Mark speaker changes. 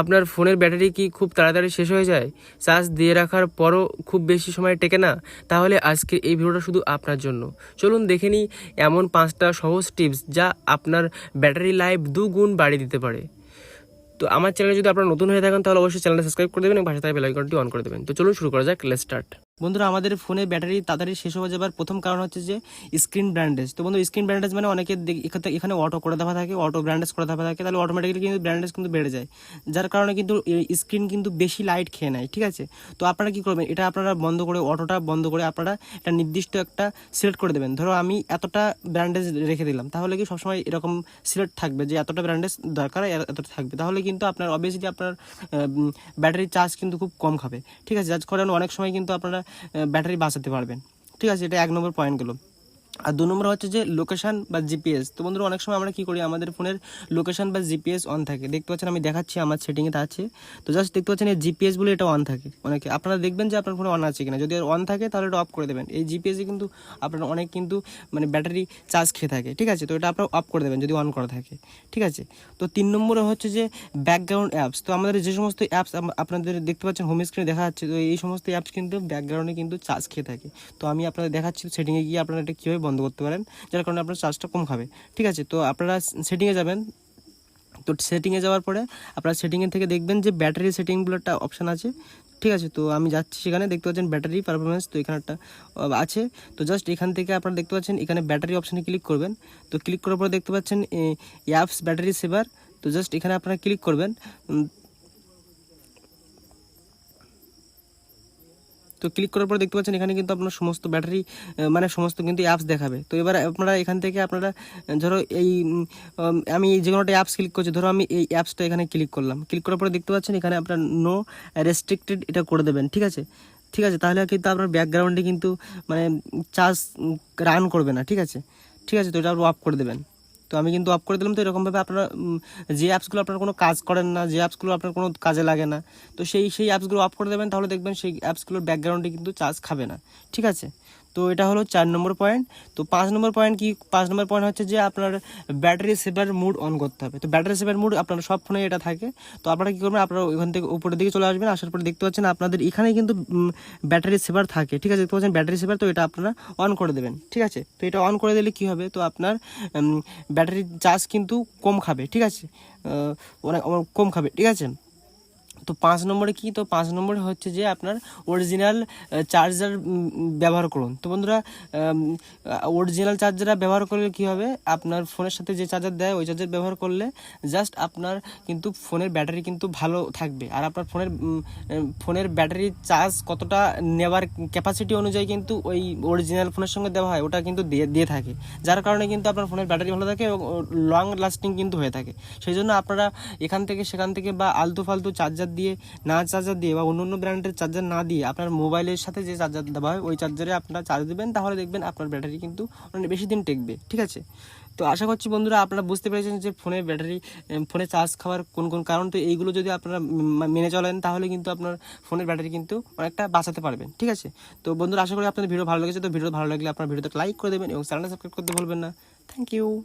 Speaker 1: আপনার ফোনের ব্যাটারি কি খুব তাড়াতাড়ি শেষ হয়ে যায়? চার্জ দিয়ে রাখার পরও খুব বেশি সময় টেকে না? তাহলে আজকে এই ভিডিওটা শুধু আপনার জন্য। চলুন দেখে নিই এমন পাঁচটা সহজ টিপস যা আপনার ব্যাটারি লাইফ দুগুণ বাড়িয়ে দিতে পারে। তো আমার চ্যানেলে যদি আপনারা নতুন হয়ে থাকেন, তাহলে অবশ্যই চ্যানেলটা সাবস্ক্রাইব করে দেবেন এবং পাশে থাকা বেলাইকনটি অন করে দেবেন। তো চলুন শুরু করা যাক লেট স্টার্ট বন্ধুরা, আমাদের ফোনে ব্যাটারি তাড়াতাড়ি শেষ হয়ে যাবার প্রথম কারণ হচ্ছে যে স্ক্রিন ব্র্যান্ডেজ তো বন্ধু স্ক্রিন ব্র্যান্ডেজ মানে অনেকে এখানে অটো করে দেওয়া থাকে অটো ব্র্যান্ডেজ করে দেওয়া থাকে, তাহলে অটোমেটিক্যালি কিন্তু ব্র্যান্ডেজ কিন্তু বেড়ে যায়। যার কারণে কিন্তু স্ক্রিন কিন্তু বেশি লাইট খেয়ে নেয়, ঠিক আছে? তো আপনারা কী করবেন? এটা আপনারা বন্ধ করে অটোটা বন্ধ করে আপনারা একটা নির্দিষ্ট একটা সিলেক্ট করে দেবেন। ধরো আমি এতটা ব্র্যান্ডেজ রেখে দিলাম, তাহলে কি সবসময় এরকম সিলেক্ট থাকবে যে এতটা ব্র্যান্ডেজ দরকার এতটা থাকবে? তাহলে কিন্তু আপনার অবভিয়াসলি আপনার ব্যাটারি চার্জ কিন্তু খুব কম খাবে, ঠিক আছে? যার কারণে অনেক সময় কিন্তু আপনারা ব্যাটারি বাঁচাতে পারবেন। ঠিক আছে এটা এক নম্বর পয়েন্ট গেলো। আর দু নম্বর হচ্ছে যে লোকেশান বা জিপিএস তো বন্ধুরা, অনেক সময় আমরা কি করি, আমাদের ফোনের লোকেশান বা জিপিএস অন থাকে। দেখতে পাচ্ছেন, আমি দেখাচ্ছি, আমার সেটিংয়ে আছে। তো জাস্ট দেখতে পাচ্ছেন, এই জিপিএস বলে এটা অন থাকে। অনেকে, আপনারা দেখবেন যে আপনার ফোনে অন আছে কিনা। যদি অন থাকে, তাহলে এটা অফ করে দেবেন। এই জিপিএসে কিন্তু আপনার অনেক কিন্তু মানে ব্যাটারি চার্জ খেয়ে থাকে। ঠিক আছে? তো এটা আপনার অফ করে দেবেন যদি অন করা থাকে। ঠিক আছে? তো তিন নম্বরে হচ্ছে যে ব্যাকগ্রাউন্ড অ্যাপস তো আমাদের যে সমস্ত অ্যাপস আপনাদের দেখতে পাচ্ছেন হোম স্ক্রিনে দেখা যাচ্ছে। তো এই সমস্ত অ্যাপস কিন্তু ব্যাকগ্রাউন্ডে কিন্তু চার্জ খেয়ে থাকে। তো আমি আপনাদের দেখাচ্ছি সেটিংয়ে গিয়ে আপনারা এটা কীভাবে বন্ধ করতে পারেন, যার কারণে আপনার চার্জটা কম খাবে। ঠিক আছে? তো আপনারা সেটিংয়ে যাবেন। তো সেটিংয়ে যাওয়ার পরে আপনারা সেটিংয়ে থেকে দেখবেন যে ব্যাটারি সেটিংগুলো একটা অপশান আছে। ঠিক আছে? তো আমি যাচ্ছি সেখানে, দেখতে পাচ্ছেন ব্যাটারি পারফরমেন্স তো এখানে একটা আছে। তো জাস্ট এখান থেকে আপনারা দেখতে পাচ্ছেন, এখানে ব্যাটারি অপশানে ক্লিক করবেন। তো ক্লিক করার পরে দেখতে পাচ্ছেন অ্যাপস ব্যাটারি সেভার তো জাস্ট এখানে আপনারা ক্লিক করবেন। তো ক্লিক করার পর দেখতে পাচ্ছেন এখানে কিন্তু আপনার সমস্ত ব্যাটারি মানে সমস্ত কিন্তু অ্যাপস দেখাবে। তো এবার আপনারা এখান থেকে আপনারা ধরো এই আমি যে কোনো একটা অ্যাপস ক্লিক করছি, ধরো আমি এই অ্যাপসটা এখানে ক্লিক করলাম। ক্লিক করার পরে দেখতে পাচ্ছেন এখানে আপনার নো রেস্ট্রিক্টেড এটা করে দেবেন, ঠিক আছে? ঠিক আছে, তাহলে কিন্তু আপনার ব্যাকগ্রাউন্ডে কিন্তু মানে চার্জ রান করবে না, ঠিক আছে? ঠিক আছে, তো এটা আপনি অফ করে দেবেন। তো আমি কিন্তু অফ করে দিলাম। তো এরকমভাবে আপনারা যে অ্যাপসগুলো আপনার কোনো কাজ করেন না, যে অ্যাপসগুলো আপনার কোনো কাজে লাগে না, তো সেই সেই অ্যাপসগুলো অফ করে দেবেন, তাহলে দেখবেন সেই অ্যাপসগুলোর ব্যাকগ্রাউন্ডে কিন্তু চার্জ খাবে না। ঠিক আছে? তো এটা হলো চার নম্বর পয়েন্ট তো পাঁচ নম্বর পয়েন্ট কি পাঁচ নম্বর পয়েন্ট হচ্ছে যে আপনার ব্যাটারি সেভার মুড অন করতে হবে। তো ব্যাটারি সেভার মুড আপনার সব ফোনে এটা থাকে। তো আপনারা কি করবেন? আপনারা ওখান থেকে উপরের দিকে চলে আসবেন, আসার পরে দেখতে পাচ্ছেন আপনাদের এখানে কিন্তু ব্যাটারি সেভার থাকে। ঠিক আছে? দেখতে পাচ্ছেন ব্যাটারি সেভার তো এটা আপনারা অন করে দেবেন। ঠিক আছে? তো এটা অন করে দিলে কি হবে? তো আপনার ব্যাটারি চার্জ কিন্তু কম খাবে। ঠিক আছে? অনেক অনেক কম খাবে। ঠিক আছে? তো পাঁচ নম্বরে কি? তো পাঁচ নম্বরে হচ্ছে যে আপনার অরিজিনাল চার্জার ব্যবহার করুন। তো বন্ধুরা অরিজিনাল চার্জার ব্যবহার করলে কি হবে? আপনার ফোনের সাথে যে চার্জার দেয়, ওই চার্জার ব্যবহার করলে জাস্ট আপনার কিন্তু ফোনের ব্যাটারি কিন্তু ভালো থাকবে। আর আপনার ফোনের ফোনের ব্যাটারি চার্জ কতটা নেওয়ার ক্যাপাসিটি অনুযায়ী কিন্তু ওই অরিজিনাল ফোনের সঙ্গে দেওয়া হয়, ওটা কিন্তু দিয়ে দিয়ে থাকে। যার কারণে কিন্তু আপনার ফোনের ব্যাটারি ভালো থাকে এবং লং লাস্টিং কিন্তু হয়ে থাকে। সেই জন্য আপনারা এখান থেকে, সেখান থেকে বা আলতু ফালতু চার্জার দিয়ে, না চার্জার দিয়ে বা অন্য অন্য ব্র্যান্ডের চার্জার না দিয়ে আপনার মোবাইলের সাথে যে চার্জার দেওয়া হয়, ওই চার্জারে আপনারা চার্জ দেবেন, তাহলে দেখবেন আপনার ব্যাটারি কিন্তু অনেক বেশি দিন টেকবে, ঠিক আছে? তো আশা করছি বন্ধুরা আপনারা বুঝতে পেরেছেন যে ফোনে ব্যাটারি ফোনে চার্জ খাওয়ার কোন কোন কারণ। তো এইগুলো যদি আপনারা মেনে চলেন, তাহলে কিন্তু আপনার ফোনের ব্যাটারি কিন্তু অনেকটা বাঁচাতে পারবেন, ঠিক আছে? তো বন্ধুরা, আশা করি আপনাদের ভিডিও ভালো লেগেছে। তো ভিডিও ভালো লাগলে আপনার ভিডিওতে লাইক করে দেবেন এবং চ্যানেলটা সাবস্ক্রাইব করতে ভুলবেন না। Thank you